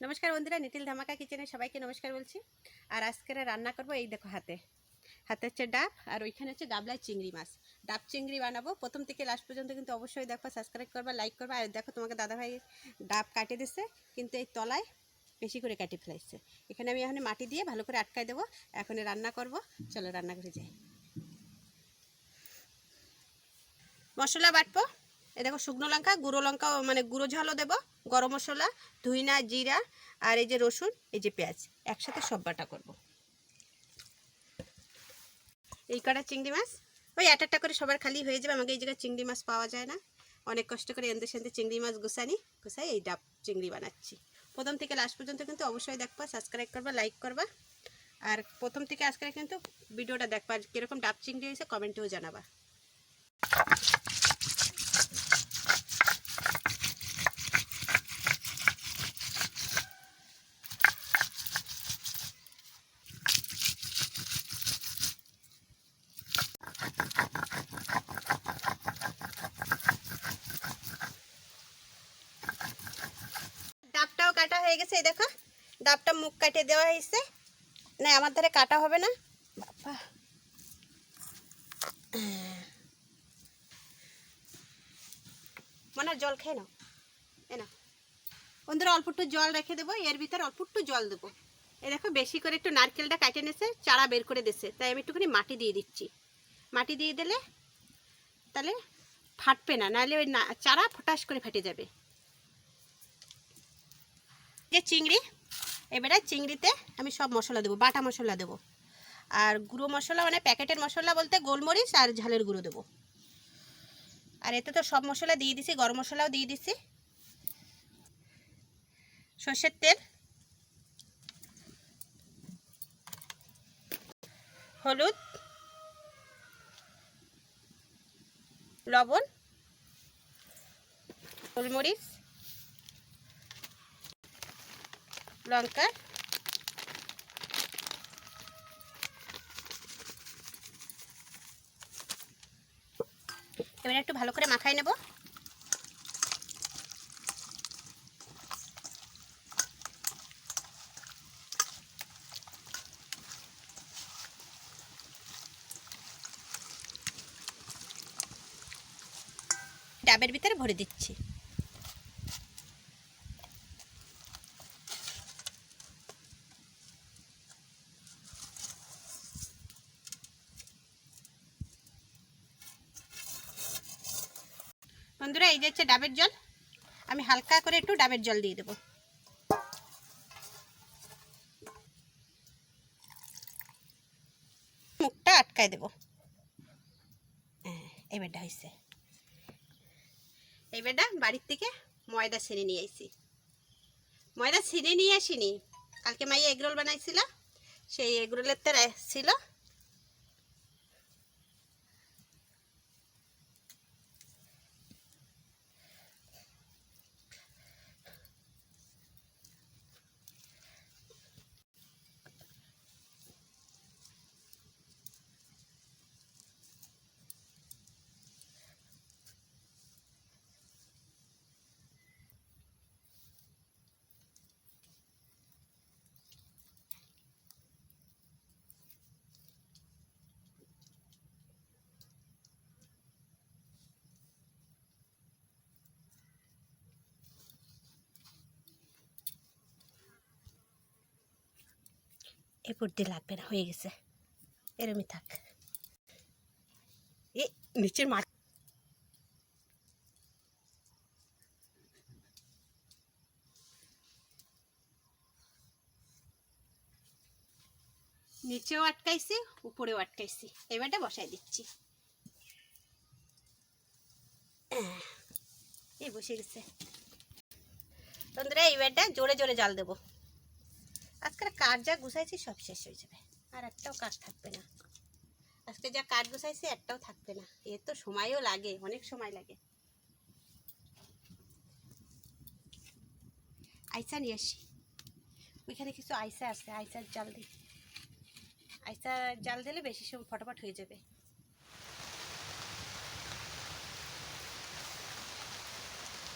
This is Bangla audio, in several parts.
নমস্কার বন্ধুরা নিটিল ধামাকা কিচেনে সবাইকে নমস্কার বলছি। আর আজকের রান্না করব এই দেখো হাতে। হাতে হচ্ছে ডাব, আর ওইখানে হচ্ছে গাবলায় চিংড়ি মাছ। ডাব, চিংড়ি বানাবো। প্রথম থেকে লাস্ট পর্যন্ত কিন্তু অবশ্যই দেখো সাবস্ক্রাইব করবা লাইক করবা। আর দেখো তোমাকে দাদাভাই ডাব কাটে দিচ্ছে কিন্তু এই তলায় বেশি করে কাটে ফেলাইছে। এখানে আমি এখন মাটি দিয়ে ভালো করে আটকায় দেবো। এখন রান্না করব। চলো রান্না করে যাই। মশলা বাটবো। এ দেখো শুকনো লঙ্কা, গুঁড়ো লঙ্কা মানে গুঁড়ো ঝালও দেবো, গরম মশলা, ধুইনা, জিরা, আর এই যে রসুন, এই যে পেঁয়াজ, একসাথে সব বাটা করব। এই কটা চিংড়ি মাছ? ওই এক একটা করে সবার খালি হয়ে যাবে, আমাকে এই জায়গায় চিংড়ি মাছ পাওয়া যায় না। অনেক কষ্ট করে এনতে সেনতে চিংড়ি মাছ গুছানি, গুছাই এই ডাব চিংড়ি বানাচ্ছি। প্রথম থেকে লাস্ট পর্যন্ত কিন্তু অবশ্যই দেখবা সাবস্ক্রাইব করবা লাইক করবা। আর প্রথম থেকে আজকে কিন্তু ভিডিওটা দেখবা, কীরকম ডাব চিংড়ি হয়েছে কমেন্টেও জানাবা। কাটা হয়ে গেছে, এই দেখো, ডাবটা মুখ কাটে দেওয়া হয়েছে। না, আমার ধারে কাটা হবে না। মনে হয় জল খেয়ে নাও। এ না বন্ধুরা, অল্প একটু জল রেখে দেবো, এর ভিতরে অল্প একটু জল দেবো। এ দেখো, বেশি করে একটু নারকেলটা কাটে নেছে চারা বের করে দিছে তাই আমি একটুখানি মাটি দিয়ে দিচ্ছি। মাটি দিয়ে দিলে তাহলে ফাটবে না, নাহলে ওই চারা ফটাস করে ফেটে যাবে। যে চিংড়ি, এবারে চিংড়িতে আমি সব মশলা দেবো, বাটা মশলা দেবো। আর গুঁড়ো মশলা মানে প্যাকেটের মশলা বলতে গোলমরিচ আর ঝালের গুঁড়ো দেবো। আর এতে তো সব মশলা দিয়ে দিছি, গরম মশলাও দিয়ে দিছি। সর্ষের তেল, হলুদ, লবণ, গোলমরিচ লঙ্কা। এবারে একটু ভালো করে মাখাই নেব। ডাবের ভিতরে ভরে দিচ্ছি। বন্ধুরা এই যে হচ্ছে ডাবের জল। আমি হালকা করে একটু ডাবের জল দিয়ে দেবো। মুখটা আটকায় দেবো। হ্যাঁ, এবারটা হয়েছে এবারটা বাড়ির থেকে ময়দা ছেড়ে নিয়ে আইছি। ময়দা ছিঁড়ে নিয়ে আসিনি। কালকে মাইয়া এগরোল বানাইছিল। সেই এগরোলের তো ছিল। এরপর লাগবে না, হয়ে গেছে। এরমই থাক। এ, নিচের মাছ নিচেও আটকাইছি, উপরেও আটকাইছি। এবারটা বসাই দিচ্ছি। এই বসে গেছে। বন্ধুরা এইবারটা জোরে জোরে জাল দেবো। আজকাল কাঠ যা গুছাইছি সব শেষ হয়ে যাবে। আর একটাও কাঠ থাকবে না। আজকে যা কাঠ গুছাইছি একটাও থাকবে না। এর তো সময়ও লাগে, অনেক সময় লাগে। আইসা নিয়ে আসি। ওইখানে কিছু আইসা আছে, আইসার জাল দিই। আইসা জাল দিলে বেশি সময় ফটাফট হয়ে যাবে।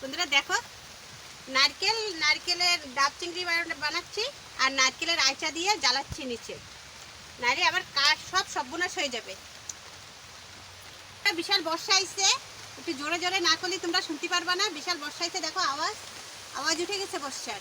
বন্ধুরা দেখো নারকেল, নারকেলের ডাব চিংড়ি বানা- বানাচ্ছি আর নারকেলের আয়চা দিয়ে জ্বালাচ্ছি নিচে। নারে আবার কাঠ সব সর্বনাশ হয়ে যাবে। একটা বিশাল বর্ষা আইছে। একটু জোরে জোরে না করলে তোমরা শুনতে পারবা না। বিশাল বর্ষা আইছে, দেখো আওয়াজ। আওয়াজ উঠে গেছে বর্ষার।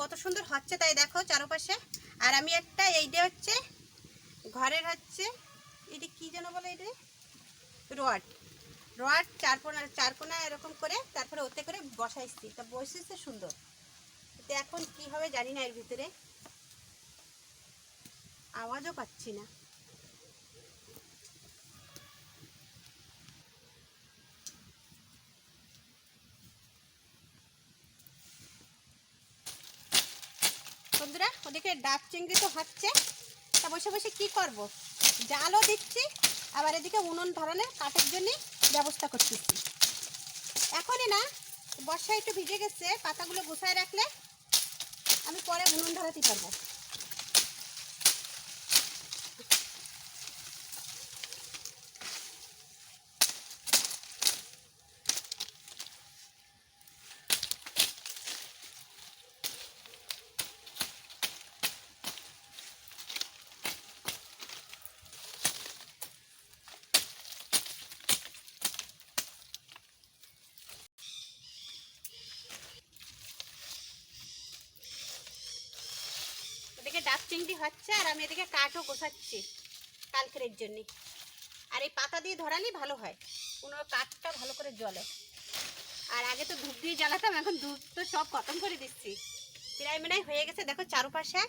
কত সুন্দর হচ্ছে তাই দেখো চারপাশে। আর আমি একটা এইটা হচ্ছে, ঘরের হচ্ছে, এটা কি যেন বলে এটা? রড। রড চার কোনা চার কোনা এরকম করে তারপরে ওতে করে বসাইছি। তা বসেছে সুন্দর। তো এখন কি হবে জানি না এর ভিতরে। আওয়াজও পাচ্ছি না বন্ধুরা ওদিকে ডাব চিংড়ি তো হাঁটছে তা বসে বসে কী করব? জালও দিচ্ছি, আবার এদিকে উনুন ধরনের কাঠের জন্য ব্যবস্থা করতেছি। এখনই না, বর্ষা একটু ভিজে গেছে, পাতাগুলো গুছায় রাখলে আমি পরে উনুন ধরাতে পারব ওদিকে ডাব চিংড়ি হচ্ছে আর আমি এদিকে কাঠও গোছাচ্ছি কালকের জন্য। আর এই পাতা দিয়ে ধরালেই ভালো হয়। কোনো কাঠটা ভালো করে জলে। আর আগে তো ধূপ দিয়ে জ্বালাতাম, এখন ধূপ তো সব খতম করে দিচ্ছি। প্রায় মনে হয় গেছে, দেখো চারপাশে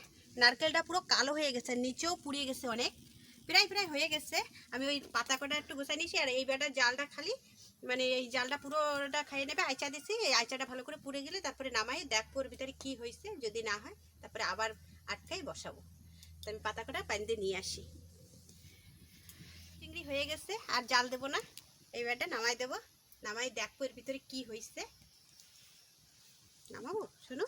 নারকেলটা পুরো কালো হয়ে গেছে, নিচেও পুড়িয়ে গেছে অনেক। প্রায় প্রায় হয়ে গেছে। আমি ওই পাতা কটা একটু গোছাই নিয়েছি আর এই বেটার জালটা খালি মানে এই জালটা পুরোটা খাইয়ে নেবে, আইচা দিছি। এই আইচাটা ভালো করে পুড়ে গেলে তারপরে নামাই দেখব ওর ভিতরে কী হয়েছে যদি না হয় তারপরে আবার আটকাই বসাবো। তো আমি পাতা কটা পানি দিয়ে নিয়ে আসি। চিংড়ি হয়ে গেছে, আর জাল দেবো না। এই বেটা নামাই দেবো। নামাই দেখব এর ভিতরে কি হয়েছে নামাবো? শোনো।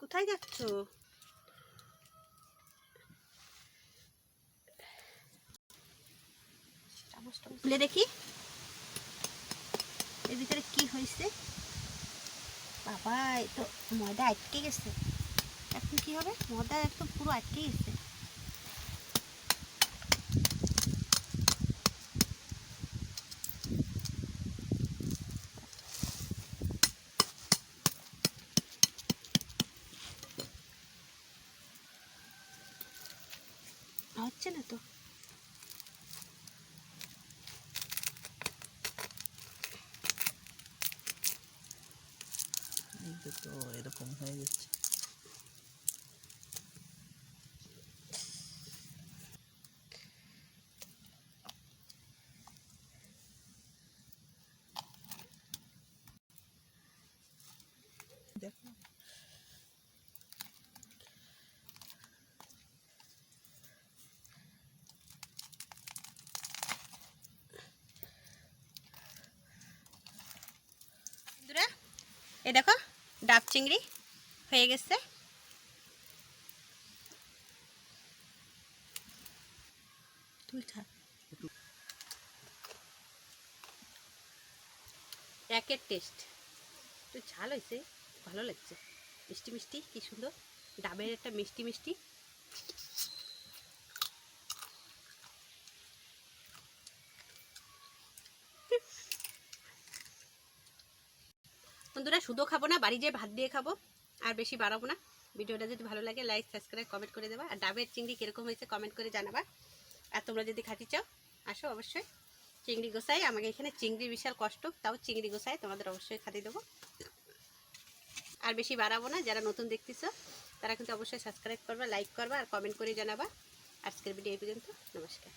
কোথায় যাচ্ছ? খুলে দেখি। এর ভিতরে কি হয়েছে? বাবা তো ময়দা আটকে গেছে। এখন কি হবে? ময়দা একদম পুরো আটকে গেছে। হচ্ছে না তো এই যে এরকম হয়ে যাচ্ছে। দেখো। ডাব চিংড়ি হয়ে গেছে। একের টেস্ট একটু ঝাল হয়েছে ভালো লাগছে। মিষ্টি মিষ্টি, কি সুন্দর। ডাবের একটা মিষ্টি মিষ্টি বন্ধুরা শুধু খাব না, বাড়ি যেয়ে ভাত দিয়ে খাব, আর বেশি বাড়াবো না। ভিডিওটা যদি ভালো লাগে লাইক সাবস্ক্রাইব কমেন্ট করে দেবা। আর ডাবের চিংড়ি কীরকম হয়েছে কমেন্ট করে জানাবা। আর তোমরা যদি খাতি চাও, আসো অবশ্যই। চিংড়ি গোসাই, আমাকে এখানে চিংড়ি বিশাল কষ্ট, তাও চিংড়ি গোসাই তোমাদের অবশ্যই খাতি দেবো। আর বেশি বাড়াবো না, যারা নতুন দেখতেছো, তারা কিন্তু অবশ্যই সাবস্ক্রাইব করবা লাইক করবা, আর কমেন্ট করে জানাবা। আজকের ভিডিও এই পর্যন্ত, নমস্কার।